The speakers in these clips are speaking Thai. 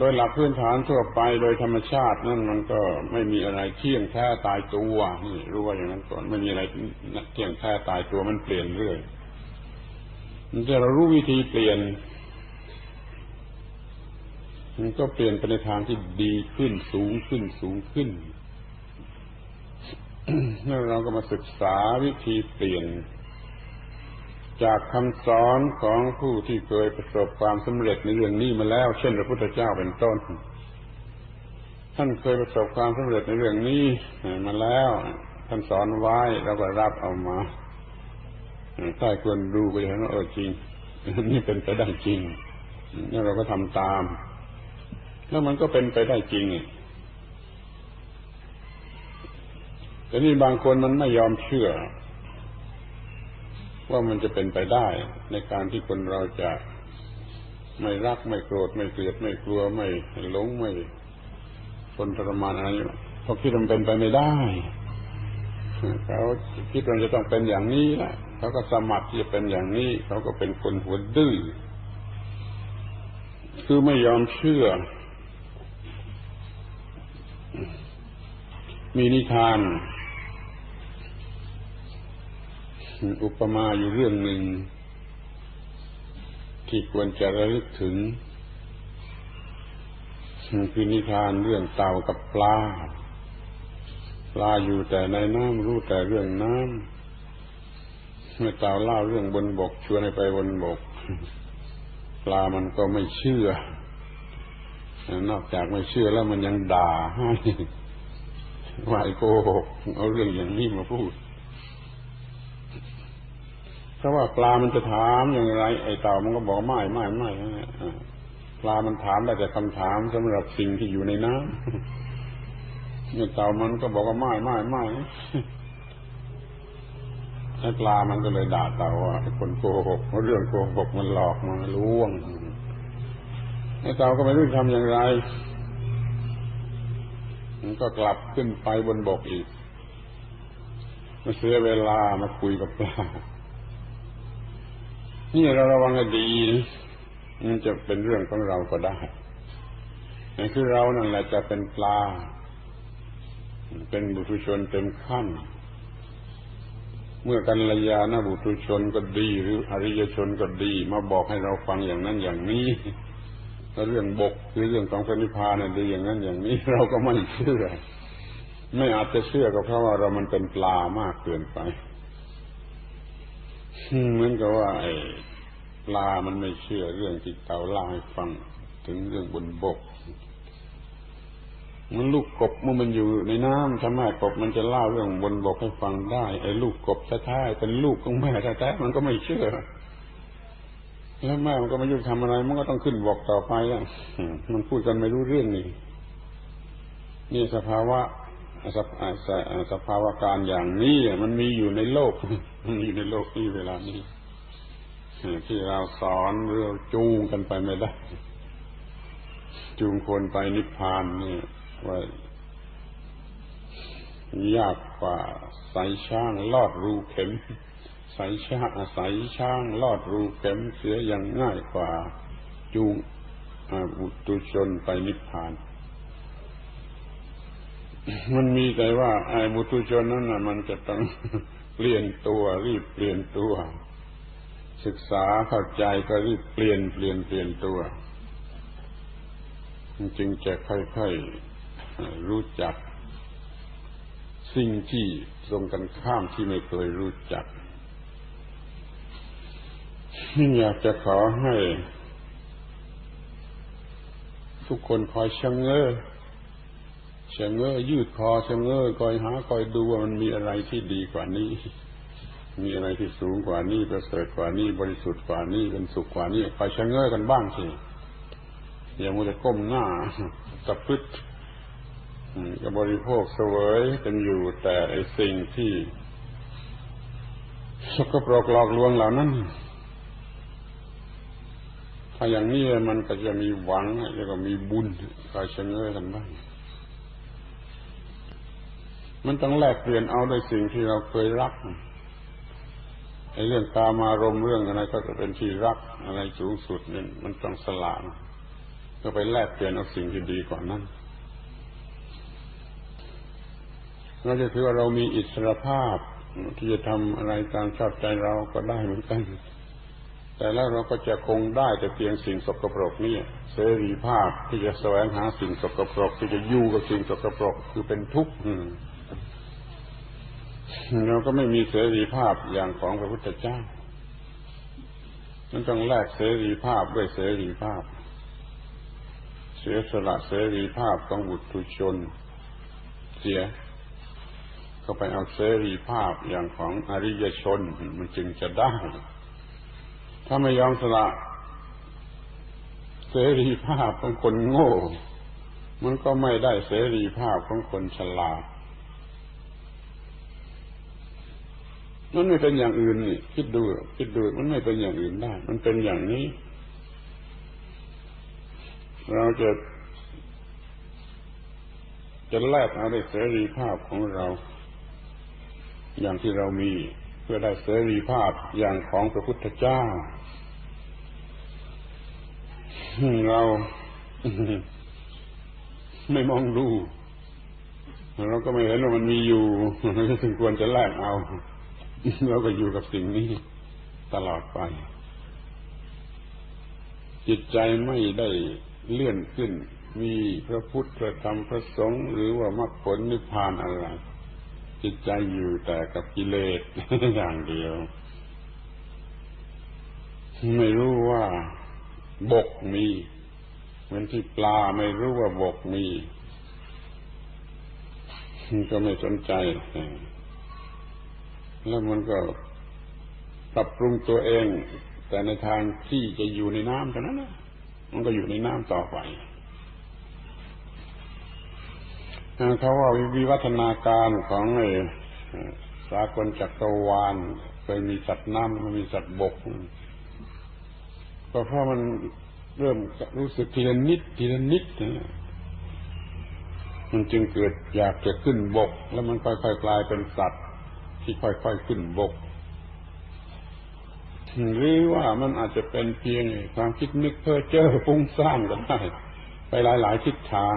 โดยหลักพื้นฐานทั่วไปโดยธรรมชาตินั่นมันก็ไม่มีอะไรเที่ยงแท้ตายตัวนี่รู้ว่าอย่างนั้นก่อนไม่มีอะไรเที่ยงแท้ตายตัวมันเปลี่ยนเรื่อยแต่เรารู้วิธีเปลี่ยนมันก็เปลี่ยนไปในทางที่ดีขึ้นสูงขึ้นสูงขึ้นแล้วเราก็มาศึกษาวิธีเปลี่ยน จากคำสอนของผู้ที่เคยประสบความสำเร็จในเรื่องนี้มาแล้ว เช่นพระพุทธเจ้าเป็นต้น ท่านเคยประสบความสำเร็จในเรื่องนี้มาแล้ว ท่านสอนไว้เราก็รับเอามาถ้าควรดูก็จะเห็นว่าเออจริงนี่เป็นไปได้จริงแล้วเราก็ทำตาม แล้วมันก็เป็นไปได้จริงแต่นี่บางคนมันไม่ยอมเชื่อ ว่ามันจะเป็นไปได้ในการที่คนเราจะไม่รักไม่โกรธไม่เกลียดไม่กลัวไม่หลงไม่ทนทรมานอะไรเขาคิดมันเป็นไปไม่ได้เขาคิดว่าจะต้องเป็นอย่างนี้แหละเขาก็สมัครที่จะเป็นอย่างนี้ เขาก็เป็นคนหัวดื้อคือไม่ยอมเชื่อ มีนิทาน อุปมาอยู่เรื่องหนึ่ง ที่ควรจะระลึกถึงคือนิทานเรื่องเต่ากับปลา ปลาอยู่แต่ในน้ำรู้แต่เรื่องน้ำเมื่อเต่าเล่าเรื่องบนบกชวนให้ไปบนบก ปลามันก็ไม่เชื่อ นอกจากไม่เชื่อแล้วมันยังด่าให้ว่าไอ้โกหกเอาเรื่องอย่างนี้มาพูด เพราะว่าปลามันจะถามอย่างไร ไอ้เต่ามันก็บอกไม่ไม่ไม่ปลามันถามได้แต่คำถามสำหรับสิ่งที่อยู่ในน้ำเนี่ยเต่ามันก็บอกว่าไม่ไม่ไม่ไอ้ปลามันก็เลยด่าเต่าว่าคนโกหกเรื่องโกหกมันหลอกมาล่วงไอ้เต่าก็ไม่รู้ทำอย่างไรมันก็กลับขึ้นไปบนบกอีกมาเสียเวลามาคุยกับปลา นี่เราระวังให้ดีมันจะเป็นเรื่องของเราก็ได้นั่นคือเรานั่นแหละจะเป็นปลา เป็นบุตุชนเต็มขั้น เมื่อกันระยานะบุตุชนก็ดี หรืออริยชนก็ดี มาบอกให้เราฟังอย่างนั้นอย่างนี้แล้วเรื่องบกคือเรื่องของพระนิพพานดีอย่างนั้นอย่างนี้ เราก็ไม่เชื่อ ไม่อาจจะเชื่อก็เพราะว่าเรามันเป็นปลามากเกินไป เหมือนกับว่าไอ้ปลามันไม่เชื่อเรื่องที่เต่าเล่าให้ฟัง ถึงเรื่องบนบก มันลูกกบเมื่อมันอยู่ในน้ำทำไมกบมันจะเล่าเรื่องบนบกให้ฟังได้ไอ้ลูกกบแท้ๆเป็นลูกของแม่แท้ๆมันก็ไม่เชื่อ แล้วแม่มันก็ไม่ยุ่งทำอะไร มันก็ต้องขึ้นบอกต่อไปอะมันพูดกันไม่รู้เรื่องนี่นี่สภาวะ สสภาวะการอย่างนี้มันมีอยู่ในโลก มันมีในโลกนี้เวลานี้ที่เราสอนเรื่องจูงกันไปไม่ได้ จูงคนไปนิพพานนี่ว่ายากกว่าสายช่างลอดรูเข็มสายช่างสายช่างลอดรูเข็มเสียยังง่ายกว่าจูงบุตุชนไปนิพพาน มันมีแต่ว่าไอ้บุตุชนนั้นนะมันจะต้องเปลี่ยนตัวรีบเปลี่ยนตัว ศึกษาเข้าใจก็รีบเปลี่ยนเปลี่ยนเปลี่ยนตัวจึงจะค่อยๆรู้จัก สิ่งที่ตรงกันข้ามที่ไม่เคยรู้จักอยากจะขอให้ ทุกคนคอยชะเง้อ เชะเง้อยืดคอเชะเง้อคอยหาคอยดูว่ามันมีอะไรที่ดีกว่านี้ มีอะไรที่สูงกว่านี้ประเสริฐกว่านี้บริสุทธิ์กว่านี้เป็นสุขกว่านี้คอยชะเง้อกันบ้างสิอย่ามัวแต่ก้มหน้าตะพึดกับบริโภคเสวยกันอยู่แต่ไอสิ่งที่สกปรกหลอกลวงเหล่านั้น ถ้าอย่างนี้มันก็จะมีหวังแล้วก็มีบุญคอยชะเง้อกันบ้าง มันต้องแลกเปลี่ยนเอาด้วยสิ่งที่เราเคยรักไอ้เรื่องตามารมเรื่องอะไรก็จะเป็นที่รักอะไรสูงสุดเนี่ยมันต้องสละก็ไปแลกเปลี่ยนเอาสิ่งที่ดีกว่านั้นเราจะถือว่าเรามีอิสรภาพที่จะทำอะไรตามชอบใจเราก็ได้เหมือนกัน แต่แล้วเราก็จะคงได้แต่เพียงสิ่งสกปรกนี่เสรีภาพที่จะแสวงหาสิ่งสกปรกที่จะอยู่กับสิ่งสกปรกคือเป็นทุกข์ เราก็ไม่มีเสรีภาพอย่างของพระพุทธเจ้ามันต้องแลกเสรีภาพด้วยเสรีภาพ เสียสละเสรีภาพของบุตรชน เสีย ก็ไปเอาเสรีภาพอย่างของอริยชนมันจึงจะได้ ถ้าไม่ยอมสละเสรีภาพของคนโง่ มันก็ไม่ได้เสรีภาพของคนฉลาด มันไม่เป็นอย่างอื่นนี่คิดดูคิดดูมันไม่เป็นอย่างอื่นได้ มันเป็นอย่างนี้ เราจะจะแลกเอาได้เสรีภาพของเรา อย่างที่เรามี เพื่อได้เสรีภาพอย่างของพระพุทธเจ้า เราไม่มองดูเราก็ไม่เห็นว่ามันมีอยู่เราจึงควรจะแลกเอา เราก็อยู่กับสิ่งนี้ตลอดไป จิตใจไม่ได้เลื่อนขึ้น มีพระพุทธพระธรรมพระสงฆ์หรือว่ามรรคผลนิพพานอะไร จิตใจอยู่แต่กับกิเลสอย่างเดียว ไม่รู้ว่าบกมีเหมือนที่ปลาไม่รู้ว่าบกมี ก็ไม่สนใจ แล้วมันก็ปรับปรุงตัวเอง แต่ในทางที่จะอยู่ในน้ำเท่านั้นนะมันก็อยู่ในน้ำต่อไปเขาว่าวิวัฒนาการของไอ้สากลจักรวาลเคยมีสัตว์น้ำมันมีสัตว์บกก็เพราะมันเริ่มรู้สึกทีละนิดทีละนิดนะมันจึงเกิดอยากจะขึ้นบก แล้วมันค่อยๆกลายเป็นสัตว์ ที่ค่อยๆขึ้นบก หรือว่ามันอาจจะเป็นเพียงความคิดนึกเพ้อเจ้อฟุ้งซ่านก็ได้ไปหลายๆทิศทาง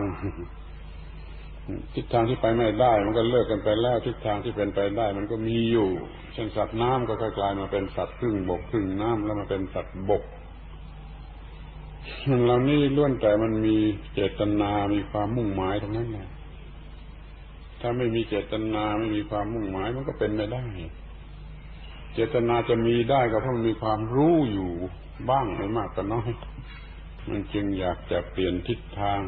ทิศทางที่ไปไม่ได้ มันก็เลิกกันไปแล้ว ทิศทางที่เป็นไปได้ มันก็มีอยู่ เช่นสัตว์น้ำก็ค่อยกลายมาเป็นสัตว์ครึ่งบกครึ่งน้ำแล้วมาเป็นสัตว์บกเหล่านี้ล้วนแต่มันมีเจตนา มีความมุ่งหมายทั้งนั้นแหละ ถ้าไม่มีเจตนาไม่มีความมุ่งหมายมันก็เป็นไม่ได้ เจตนาจะมีได้ก็เพราะมันมีความรู้อยู่บ้างไม่มากก็น้อย มันจึงอยากจะเปลี่ยนทิศทาง